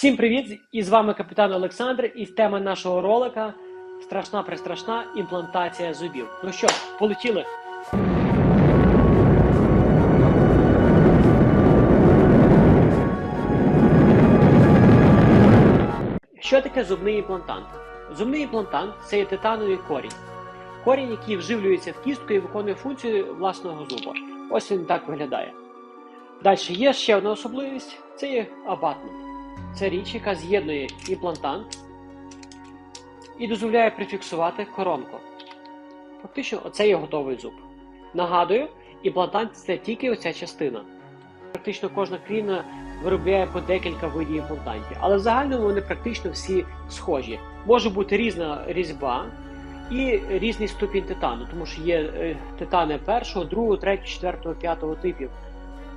Всім привіт! І з вами капітан Олександр. І тема нашого ролика страшна пристрашна імплантація зубів. Ну що, полетіли? Що таке зубний імплантант? Зубний імплантант це є титановий корінь. Корінь, який вживлюється в кістку і виконує функцію власного зуба. Ось він так виглядає. Далі є ще одна особливість це є абатмент. Це річ, яка з'єднує імплантант і дозволяє прифіксувати коронку. Фактично, оце є готовий зуб. Нагадую, імплантант це тільки оця частина. Практично кожна країна виробляє по декілька видів імплантантів, але в загальному вони практично всі схожі. Може бути різна різьба і різний ступінь титану, тому що є е, титани першого, другого, третього, четвертого, п'ятого типів.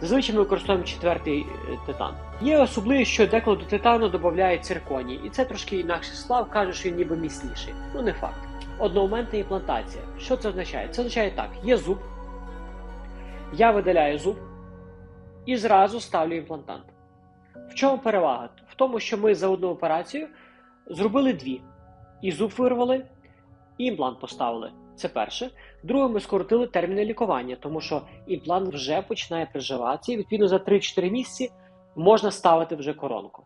Зазвичай ми використовуємо четвертий е, титан. Є особливість, що деколи до титану додають цирконій, і це трошки інакший сплав, каже, що він ніби міцніший. Ну не факт. Одномоментна імплантація. Що це означає? Це означає так: є зуб, я видаляю зуб і зразу ставлю імплантант. В чому перевага? В тому, що ми за одну операцію зробили дві. І зуб вирвали, і імплант поставили. Це перше. Друге, ми скоротили терміни лікування, тому що імплант вже починає приживатися, і відповідно за 3-4 місяці можна ставити вже коронку.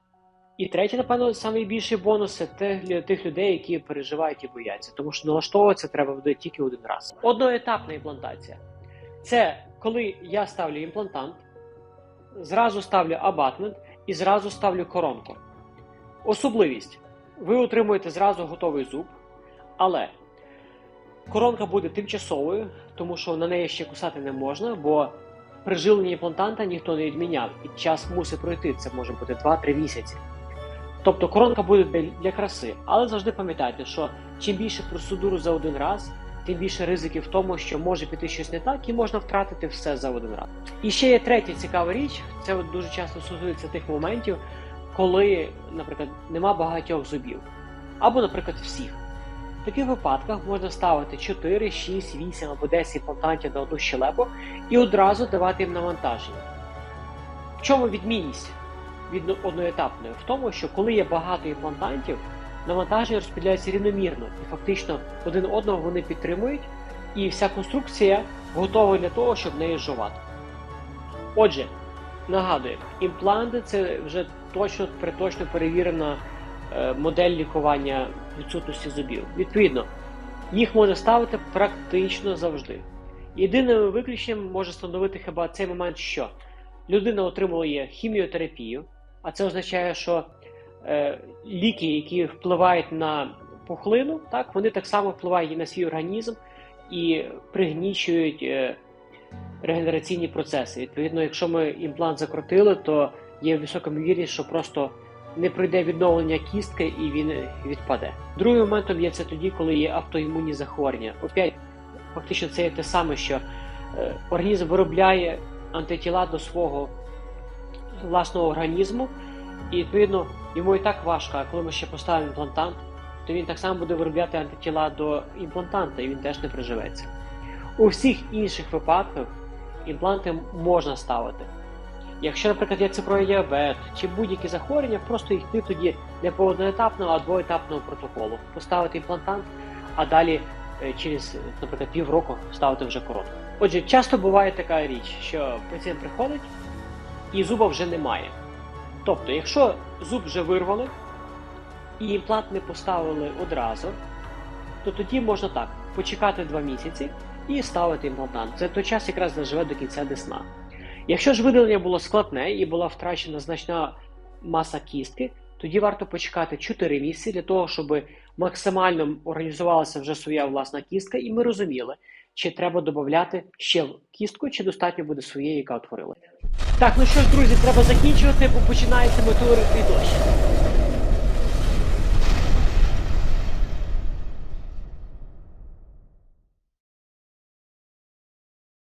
І третє, напевно, найбільший бонус це для тих людей, які переживають і бояться, тому що налаштовуватися треба буде тільки один раз. Одноетапна імплантація це коли я ставлю імплантант, зразу ставлю абатмент і зразу ставлю коронку. Особливість: ви отримуєте зразу готовий зуб, але коронка буде тимчасовою, тому що на неї ще кусати не можна, бо прижилення імплантанта ніхто не відміняв, і час мусить пройти, це може бути 2-3 місяці. Тобто коронка буде для, краси, але завжди пам'ятайте, що чим більше процедур за один раз, тим більше ризиків в тому, що може піти щось не так, і можна втратити все за один раз. І ще є третя цікава річ, це дуже часто стосується тих моментів, коли, наприклад, нема багатьох зубів, або, наприклад, всіх. Таких випадках можна ставити 4, 6, 8 або 10 імплантантів на одну щелепу і одразу давати їм навантаження. В чому відмінність від одноетапної? В тому, що коли є багато імплантантів, навантаження розподіляється рівномірно і фактично один одного вони підтримують, і вся конструкція готова для того, щоб неї жувати. Отже, нагадую, імпланти це вже точно приточно перевірена модель лікування відсутності зубів. Відповідно, їх можна ставити практично завжди. Єдиним виключенням може становити хіба цей момент, що людина отримує хіміотерапію, а це означає, що е, ліки, які впливають на пухлину, так, вони так само впливають і на свій організм і пригнічують е, регенераційні процеси. Відповідно, якщо ми імплант закрутили, то є висока ймовірність, що просто не пройде відновлення кістки і він відпаде. Другим моментом є це тоді, коли є автоімунні захворювання. Опять, фактично, це є те саме, що е, організм виробляє антитіла до свого власного організму, і відповідно йому і так важко, а коли ми ще поставимо імплантант, то він так само буде виробляти антитіла до імплантанта, і він теж не приживеться. У всіх інших випадках імпланти можна ставити. Якщо, наприклад, є цифровий діабет чи будь-які захворювання, просто йти тоді не по одноетапному, а двоетапному протоколу. Поставити імплантант, а далі е, через, наприклад, півроку ставити вже коротко. Отже, часто буває така річ, що пацієнт приходить і зуба вже немає. Тобто, якщо зуб вже вирвали і імплант не поставили одразу, то тоді можна так почекати 2 місяці і ставити імплантант. Це той час якраз заживе до кінця десна. Якщо ж видалення було складне і була втрачена значна маса кістки, тоді варто почекати 4 місяці для того, щоб максимально організувалася вже своя власна кістка, і ми розуміли, чи треба додати ще кістку, чи достатньо буде своєї, яка утворила. Так, ну що ж, друзі, треба закінчувати, бо починається метеоритний дощ.